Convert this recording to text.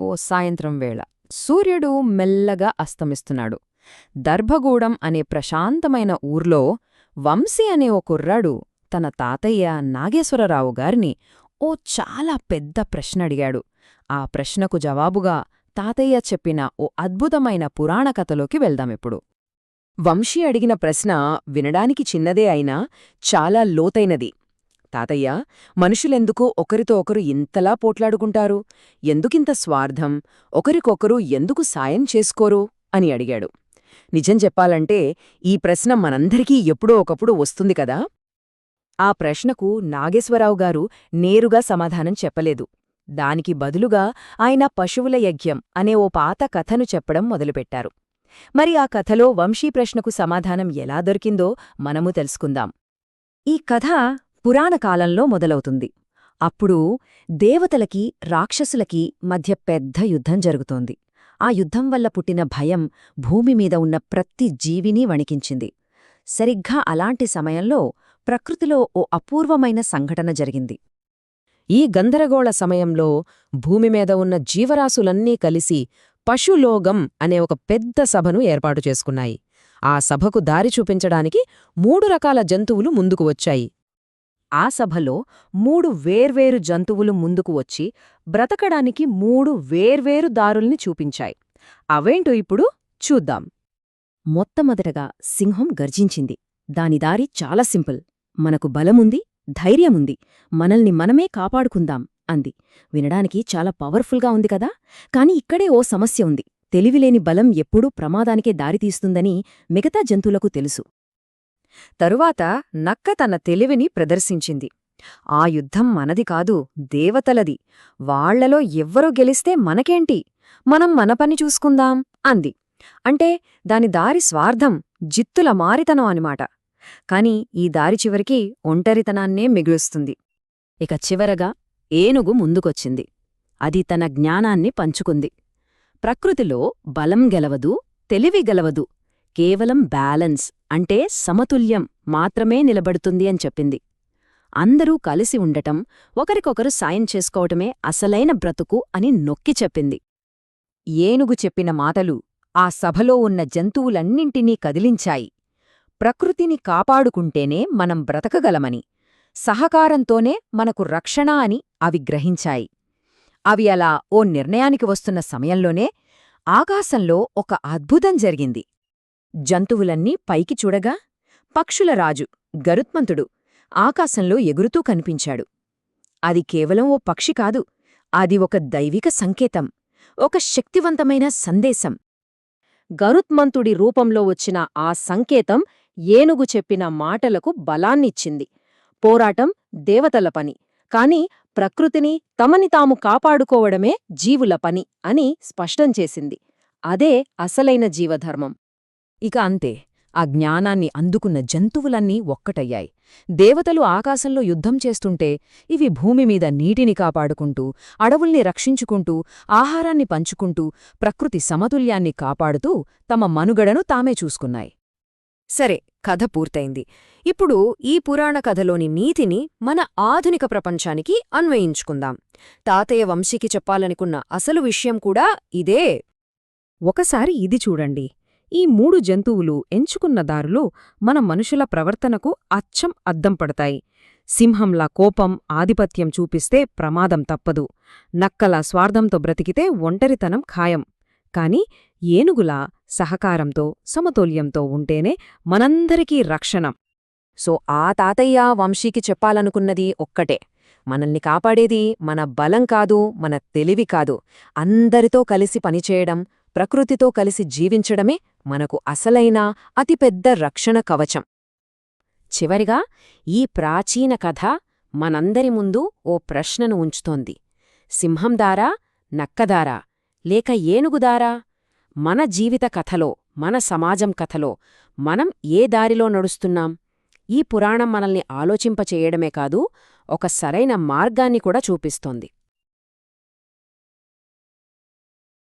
ఓ సాయంత్రం వేళ. సూర్యుడు మెల్లగా అస్తమిస్తున్నాడు. దర్భగూడెం అనే ప్రశాంతమైన ఊర్లో వంశీ అనే ఓ కుర్రాడు తన తాతయ్య నాగేశ్వరరావు గారిని ఓ చాలా పెద్ద ప్రశ్న అడిగాడు. ఆ ప్రశ్నకు జవాబుగా తాతయ్య చెప్పిన ఓ అద్భుతమైన పురాణ కథలోకి వెళ్దామిప్పుడు వంశీ అడిగిన ప్రశ్న వినడానికి చిన్నదే అయినా చాలా లోతైనది. తాతయ్య మనుషులెందుకు ఒకరితో ఒకరు ఇంతలా పోట్లాడుకుంటారు? ఎందుకింత స్వార్థం? ఒకరికొకరు ఎందుకు సాయం చేసుకోరు? అని అడిగాడు. నిజం చెప్పాలంటే ఈ ప్రశ్న మనందరికీ ఎప్పుడో ఒకప్పుడు వస్తుంది కదా? ఆ ప్రశ్నకు నాగేశ్వరరావు గారు నేరుగా సమాధానం చెప్పలేదు. దానికి బదులుగా ఆయన పశువుల యజ్ఞం అనే ఓ పాత కథను చెప్పడం మొదలుపెట్టారు. మరి ఆ కథలో వంశీ ప్రశ్నకు సమాధానం ఎలా దొరికిందో మనము తెలుసుకుందాం. ఈ కథ పురాణకాలంలో మొదలవుతుంది. అప్పుడు దేవతలకి రాక్షసులకి మధ్య పెద్ద యుద్ధం జరుగుతోంది. ఆ యుద్ధం వల్ల పుట్టిన భయం భూమిమీద ఉన్న ప్రతి జీవిని వణికించింది. సరిగ్గా అలాంటి సమయంలో ప్రకృతిలో ఓ అపూర్వమైన సంఘటన జరిగింది. ఈ గందరగోళ సమయంలో భూమిమీద ఉన్న జీవరాశులన్నీ కలిసి పశులోగం అనే ఒక పెద్ద సభను ఏర్పాటు చేసుకున్నాయి. ఆ సభకు దారి చూపించడానికి మూడు రకాల జంతువులు ముందుకు వచ్చాయి. ఆ సభలో మూడు వేర్వేరు జంతువులు ముందుకు వచ్చి బ్రతకడానికి మూడు వేర్వేరు దారుల్ని చూపించాయి. అవేంటో ఇప్పుడు చూద్దాం. మొట్టమొదటగా సింహం గర్జించింది. దాని దారి చాలా సింపుల్. మనకు బలముంది ధైర్యముంది. మనల్ని మనమే కాపాడుకుందాం అంది. వినడానికి చాలా పవర్ఫుల్గా ఉంది కదా? కాని ఇక్కడే ఓ సమస్య ఉంది. తెలివిలేని బలం ఎప్పుడూ ప్రమాదానికే దారితీస్తుందని మిగతా జంతువులకు తెలుసు. తరువాత నక్క తన తెలివిని ప్రదర్శించింది. ఆ యుద్ధం మనది కాదు దేవతలది. వాళ్ళలో ఎవ్వరూ గెలిస్తే మనకేంటి? మనం మన పని చూసుకుందాం అంది. అంటే దాని దారి స్వార్థం జిత్తుల మారితనం అనిమాట. కాని ఈ దారి చివరికి ఒంటరితనాన్నే మిగులుస్తుంది. ఇక చివరగా ఏనుగు ముందుకొచ్చింది. అది తన జ్ఞానాన్ని పంచుకుంది. ప్రకృతిలో బలం గెలవదు తెలివి గెలవదు. కేవలం బ్యాలెన్స్ అంటే సమతుల్యం మాత్రమే నిలబడుతుంది అని చెప్పింది. అందరూ కలిసి ఉండటం ఒకరికొకరు సాయం చేసుకోవటమే అసలైన బ్రతుకు అని నొక్కి చెప్పింది. ఏనుగు చెప్పిన మాటలు ఆ సభలో ఉన్న జంతువులన్నింటినీ కదిలించాయి. ప్రకృతిని కాపాడుకుంటేనే మనం బ్రతకగలమని సహకారంతోనే మనకు రక్షణ అని అవి గ్రహించాయి. అవి అలా ఓ నిర్ణయానికి వస్తున్న సమయంలోనే ఆకాశంలో ఒక అద్భుతం జరిగింది. జంతువులన్నీ పైకి చూడగా పక్షుల రాజు గరుత్మంతుడు ఆకాశంలో ఎగురుతూ కనిపించాడు. అది కేవలం ఓ పక్షి కాదు అది ఒక దైవిక సంకేతం ఒక శక్తివంతమైన సందేశం. గరుత్మంతుడి రూపంలో వచ్చిన ఆ సంకేతం ఏనుగు చెప్పిన మాటలకు బలాన్నిచ్చింది. పోరాటం దేవతల పని కాని ప్రకృతిని తమని తాము కాపాడుకోవడమే జీవుల పని అని స్పష్టం చేసింది. అదే అసలైన జీవధర్మం. ఇక అంతే ఆ జ్ఞానాన్ని అందుకున్న జంతువులన్నీ ఒక్కటయ్యాయి. దేవతలు ఆకాశంలో యుద్ధం చేస్తుంటే ఇవి భూమిమీద నీటిని కాపాడుకుంటూ అడవుల్ని రక్షించుకుంటూ ఆహారాన్ని పంచుకుంటూ ప్రకృతి సమతుల్యాన్ని కాపాడుతూ తమ మనుగడను తామే చూసుకున్నాయి. సరే కథ పూర్తయింది. ఇప్పుడు ఈ పురాణ కథలోని నీతిని మన ఆధునిక ప్రపంచానికి అన్వయించుకుందాం. తాతయ్య వంశీకి చెప్పాలనుకున్న అసలు విషయం కూడా ఇదే. ఒకసారి ఇది చూడండి. ఈ మూడు జంతువులు ఎంచుకున్న దారులో మన మనుషుల ప్రవర్తనకు అచ్చం అద్దం పడతాయి. సింహంలా కోపం ఆధిపత్యం చూపిస్తే ప్రమాదం తప్పదు. నక్కలా స్వార్థంతో బ్రతికితే ఒంటరితనం ఖాయం. కాని ఏనుగులా సహకారంతో సమతౌల్యంతో ఉంటేనే మనందరికీ రక్షణం. సో ఆ తాతయ్య వంశీకి చెప్పాలనుకున్నది ఒక్కటే. మనల్ని కాపాడేది మన బలం కాదు మన తెలివి కాదు. అందరితో కలిసి పనిచేయడం ప్రకృతితో కలిసి జీవించడమే మనకు అసలైన అతిపెద్ద రక్షణ కవచం. చివరిగా ఈ ప్రాచీన కథ మనందరి ముందు ఓ ప్రశ్నను ఉంచుతోంది. సింహందారా నక్కదారా లేక ఏనుగుదారా మన జీవిత కథలో మన సమాజం కథలో మనం ఏ దారిలో నడుస్తున్నాం? ఈ పురాణం మనల్ని ఆలోచింపచేయడమే కాదు ఒక సరైన మార్గాన్ని కూడా చూపిస్తోంది.